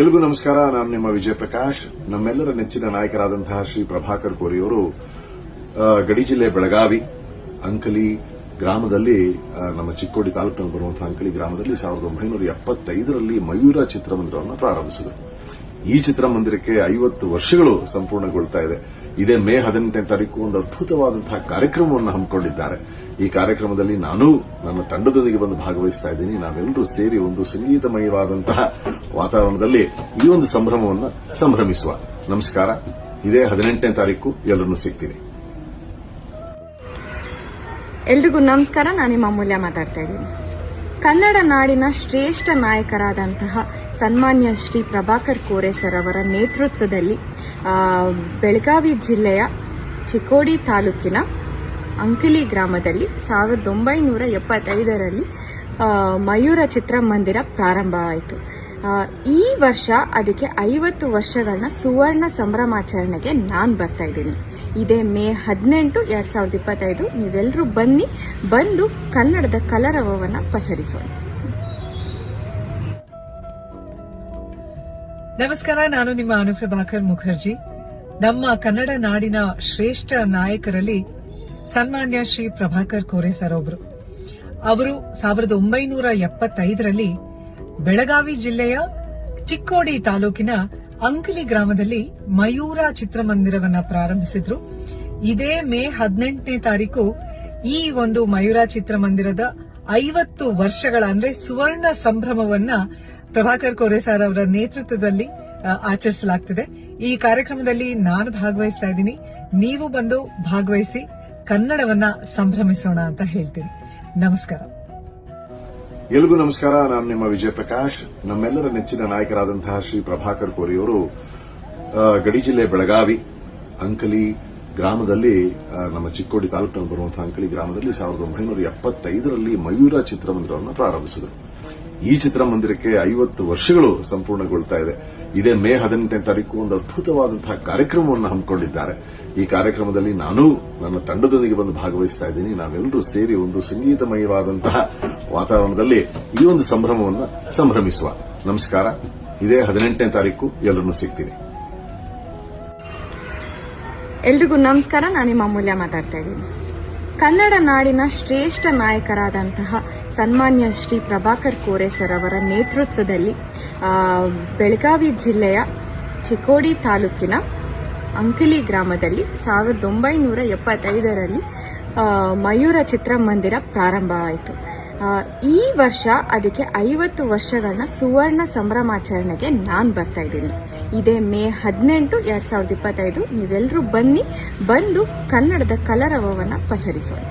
ಎಲ್ರಿಗೂ ನಮಸ್ಕಾರ. ನಾನು ನಿಮ್ಮ ವಿಜಯ ಪ್ರಕಾಶ್. ನಮ್ಮೆಲ್ಲರ ನೆಚ್ಚಿನ ನಾಯಕರಾದಂತಹ ಶ್ರೀ ಪ್ರಭಾಕರ್ ಕೋರಿಯವರು ಗಡಿ ಜಿಲ್ಲೆ ಬೆಳಗಾವಿ, ಅಂಕಲಿ ಗ್ರಾಮದಲ್ಲಿ ನಮ್ಮ ಚಿಕ್ಕೋಡಿ ತಾಲೂಕಿನಲ್ಲಿ ಬರುವಂತಹ ಅಂಕಲಿ ಗ್ರಾಮದಲ್ಲಿ ಸಾವಿರದ ಒಂಬೈನೂರ ಎಪ್ಪತ್ತೈದರಲ್ಲಿ ಮಯೂರ ಚಿತ್ರಮಂದಿರವನ್ನು ಪ್ರಾರಂಭಿಸಿದರು. ಈ ಚಿತ್ರಮಂದಿರಕ್ಕೆ ಐವತ್ತು ವರ್ಷಗಳು ಸಂಪೂರ್ಣಗೊಳ್ತಾ ಇದೆ. ಇದೇ ಮೇ ಹದಿನೆಂಟನೇ ತಾರೀಕು ಒಂದು ಅದ್ಭುತವಾದಂತಹ ಕಾರ್ಯಕ್ರಮವನ್ನು ಹಮ್ಮಿಕೊಂಡಿದ್ದಾರೆ. ಈ ಕಾರ್ಯಕ್ರಮದಲ್ಲಿ ನಾನು ನನ್ನ ತಂಡದೊಂದಿಗೆ ಬಂದು ಭಾಗವಹಿಸ್ತಾ ಇದ್ದೀನಿ. ನಾವೆಲ್ಲರೂ ಸೇರಿ ಒಂದು ಸಂಗೀತಮಯವಾದಂತಹ ವಾತಾವರಣದಲ್ಲಿ ಈ ಒಂದು ಸಂಭ್ರಮವನ್ನು ಸಂಭ್ರಮಿಸುವ. ನಮಸ್ಕಾರ. ಇದೇ ಹದಿನೆಂಟನೇ ತಾರೀಕು. ಎಲ್ಲರನ್ನೂ ಸಿಗ್ತೀನಿ. ಎಲ್ರಿಗೂ ನಮಸ್ಕಾರ. ನಾನು ನಿಮ್ಮ ಅಮೂಲ್ಯ ಮಾತಾಡ್ತಾ ಇದ್ದೀನಿ. ಕನ್ನಡ ನಾಡಿನ ಶ್ರೇಷ್ಠ ನಾಯಕರಾದಂತಹ ಸನ್ಮಾನ್ಯ ಶ್ರೀ ಪ್ರಭಾಕರ್ ಕೋರೆ ಸರ್ ಅವರ ನೇತೃತ್ವದಲ್ಲಿ ಬೆಳಗಾವಿ ಜಿಲ್ಲೆಯ ಚಿಕ್ಕೋಡಿ ತಾಲೂಕಿನ ಅಂಕಿಲಿ ಗ್ರಾಮದಲ್ಲಿ ಸಾವಿರದ ಒಂಬೈನೂರ ಎಪ್ಪತ್ತೈದರಲ್ಲಿ ಮಯೂರ ಚಿತ್ರಮಂದಿರ ಪ್ರಾರಂಭ ಆಯಿತು. ಈ ವರ್ಷ ಅದಕ್ಕೆ ಐವತ್ತು ವರ್ಷಗಳನ್ನ ಸುವರ್ಣ ಸಂಭ್ರಮಾಚರಣೆಗೆ ನಾನು ಬರ್ತಾ ಇದ್ದೀನಿ. ಇದೇ ಮೇ ಹದಿನೆಂಟು, ಎರಡು ಸಾವಿರದ ಇಪ್ಪತ್ತೈದು. ನೀವೆಲ್ಲರೂ ಬನ್ನಿ, ಬಂದು ಕನ್ನಡದ ಕಲರವವನ್ನು ಪಸರಿಸೋಣ. ನಮಸ್ಕಾರ, ನಾನು ನಿಮ್ಮ ಅನುಪ್ರಭಾಕರ್ ಮುಖರ್ಜಿ. ನಮ್ಮ ಕನ್ನಡ ನಾಡಿನ ಶ್ರೇಷ್ಠ ನಾಯಕರಲ್ಲಿ ಸನ್ಮಾನ್ಯ ಶ್ರೀ ಪ್ರಭಾಕರ್ ಕೋರೆ ಸರ್ ಒಬ್ರು ಅವರು ಸಾವಿರದ ಒಂಬೈನೂರ ಎಪ್ಪತ್ತೈದರಲ್ಲಿ ಬೆಳಗಾವಿ ಜಿಲ್ಲೆಯ ಚಿಕ್ಕೋಡಿ ತಾಲೂಕಿನ ಅಂಕಲಿ ಗ್ರಾಮದಲ್ಲಿ ಮಯೂರ ಚಿತ್ರಮಂದಿರವನ್ನ ಪ್ರಾರಂಭಿಸಿದ್ರು. ಇದೇ ಮೇ ಹದಿನೆಂಟನೇ ತಾರೀಕು ಈ ಒಂದು ಮಯೂರ ಚಿತ್ರಮಂದಿರದ ಐವತ್ತು ವರ್ಷಗಳ ಅಂದ್ರೆ ಸುವರ್ಣ ಸಂಭ್ರಮವನ್ನ ಪ್ರಭಾಕರ್ ಕೋರೆ ಸರ್ ಅವರ ನೇತೃತ್ವದಲ್ಲಿ ಆಚರಿಸಲಾಗ್ತಿದೆ. ಈ ಕಾರ್ಯಕ್ರಮದಲ್ಲಿ ನಾನು ಭಾಗವಹಿಸ್ತಾ ಇದ್ದೀನಿ. ನೀವು ಬಂದು ಭಾಗವಹಿಸಿ ಕನ್ನಡವನ್ನ ಸಂಭ್ರಮಿಸೋಣ ಅಂತ ಹೇಳ್ತೀನಿ. ನಮಸ್ಕಾರ. ಎಲ್ಲಿಗೂ ನಮಸ್ಕಾರ. ನಾನು ನಿಮ್ಮ ವಿಜಯ ಪ್ರಕಾಶ್ ನಮ್ಮೆಲ್ಲರ ನೆಚ್ಚಿನ ನಾಯಕರಾದಂತಹ ಶ್ರೀ ಪ್ರಭಾಕರ್ ಕೋರಿಯವರು ಗಡಿ ಜಿಲ್ಲೆ ಬೆಳಗಾವಿ, ಅಂಕಲಿ ಗ್ರಾಮದಲ್ಲಿ ನಮ್ಮ ಚಿಕ್ಕೋಡಿ ತಾಲೂಕಿನಲ್ಲಿ ಬರುವಂತಹ ಅಂಕಲಿ ಗ್ರಾಮದಲ್ಲಿ ಸಾವಿರದ ಒಂಬೈನೂರ ಎಪ್ಪತ್ತೈದರಲ್ಲಿ ಮಯೂರ ಚಿತ್ರಮಂದಿರವನ್ನು ಪ್ರಾರಂಭಿಸಿದರು. ಈ ಚಿತ್ರಮಂದಿರಕ್ಕೆ ಐವತ್ತು ವರ್ಷಗಳು ಸಂಪೂರ್ಣಗೊಳ್ತಾ ಇದೆ. ಇದೇ ಮೇ ಹದಿನೆಂಟನೇ ತಾರೀಕು ಒಂದು ಅದ್ಭುತವಾದಂತಹ ಕಾರ್ಯಕ್ರಮವನ್ನು ಹಮ್ಮಿಕೊಂಡಿದ್ದಾರೆ. ಈ ಕಾರ್ಯಕ್ರಮದಲ್ಲಿ ನಾನು ನನ್ನ ತಂಡದೊಂದಿಗೆ ಬಂದು ಭಾಗವಹಿಸ್ತಾ ಇದ್ದೀನಿ. ನಾವೆಲ್ಲರೂ ಸೇರಿ ಒಂದು ಸಂಗೀತಮಯವಾದಂತಹ ವಾತಾವರಣದಲ್ಲಿ ಈ ಒಂದು ಸಂಭ್ರಮವನ್ನು ಸಂಭ್ರಮಿಸುವ. ನಮಸ್ಕಾರ. ಇದೇ ಹದಿನೆಂಟನೇ ತಾರೀಕು. ಎಲ್ಲರನ್ನೂ ಸಿಗ್ತೀನಿ. ಎಲ್ರಿಗೂ ನಮಸ್ಕಾರ. ನಾನು ನಿಮ್ಮ ಅಮೂಲ್ಯ ಮಾತಾಡ್ತಾ ಇದ್ದೀನಿ. ಕನ್ನಡ ನಾಡಿನ ಶ್ರೇಷ್ಠ ನಾಯಕರಾದಂತಹ ಸನ್ಮಾನ್ಯ ಶ್ರೀ ಪ್ರಭಾಕರ್ ಕೋರೆಸರ್ ಅವರ ನೇತೃತ್ವದಲ್ಲಿ ಬೆಳಗಾವಿ ಜಿಲ್ಲೆಯ ಚಿಕ್ಕೋಡಿ ತಾಲೂಕಿನ ಅಂಕಲಿ ಗ್ರಾಮದಲ್ಲಿ ಸಾವಿರದ ಒಂಬೈನೂರ ಎಪ್ಪತ್ತೈದರಲ್ಲಿ ಮಯೂರ ಚಿತ್ರಮಂದಿರ ಪ್ರಾರಂಭ ಆಯಿತು. ಈ ವರ್ಷ ಅದಕ್ಕೆ ಐವತ್ತು ವರ್ಷಗಳನ್ನ ಸುವರ್ಣ ಸಂಭ್ರಮಾಚರಣೆಗೆ ನಾನು ಬರ್ತಾ ಇದ್ದೀನಿ. ಇದೇ ಮೇ ಹದಿನೆಂಟು, ಎರಡ್ ಸಾವಿರದ ಇಪ್ಪತ್ತೈದು. ನೀವೆಲ್ಲರೂ ಬನ್ನಿ, ಬಂದು ಕನ್ನಡದ ಕಲರವವನ್ನ ಪಸರಿಸೋಣ.